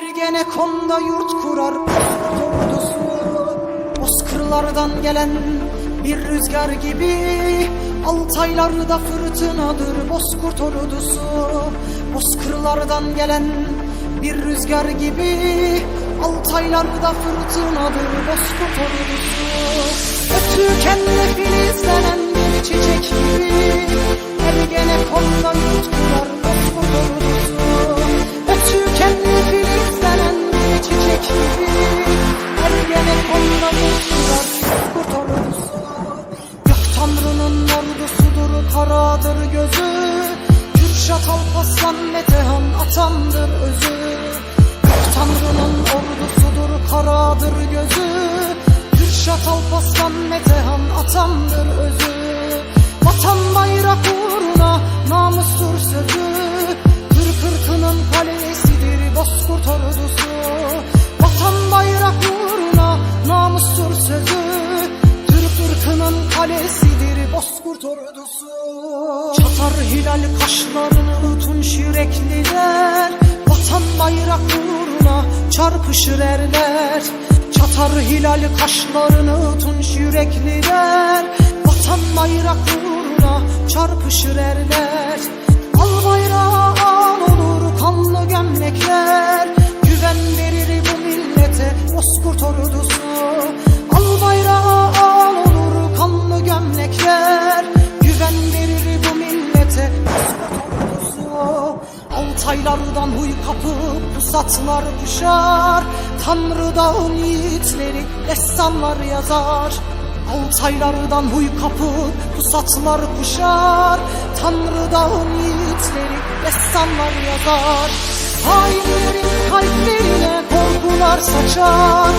Ergenekon'da yurt kurar Bozkurt ordusu Bozkırlardan gelen bir rüzgar gibi Altaylarda fırtınadır Bozkurt ordusu. Bozkırlardan gelen bir rüzgar gibi Altaylarda fırtınadır Bozkurt ordusu. Ötükenle filizlenen karadır gözü Kürşat Alparslan Metehan atamdır özü. Gök Tanrı'nın ordusudur karadır gözü Kürşat Alparslan Metehan atamdır özü Çatar hilal kaşlarını tunç yürekliler Vatan bayrak uğruna çarpışır erler. Çatar hilal kaşlarını tunç yürekliler Vatan bayrak uğruna çarpışır erler. Al bayrağı al olur kanlı gömlekler. Güven verir bu millete Bozkurt ordusu. Al bayrağı al olur kanlı gömlekler Güven verir bu millete. Altaylardan huy kapıp pusatlar kuşar Tanrı dağın yiğitleri destanlar yazar. Altaylardan huy kapıp pusatlar kuşar Tanrı dağın yiğitleri destanlar yazar. Hainlerin kalplerine korkular saçar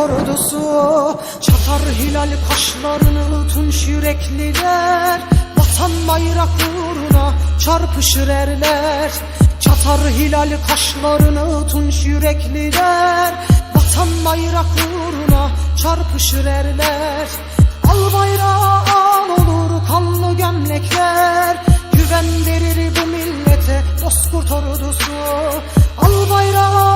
ordusu Çatar hilal kaşlarını tunç yürekliler Vatan bayrak uğruna çarpışır erler. Çatar hilal kaşlarını tunç yürekliler Vatan bayrak uğruna çarpışır erler. Al bayrağı al olur kanlı gömlekler. Güven verir bu millete Bozkurt ordusu Al bayrağı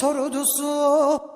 gömlekler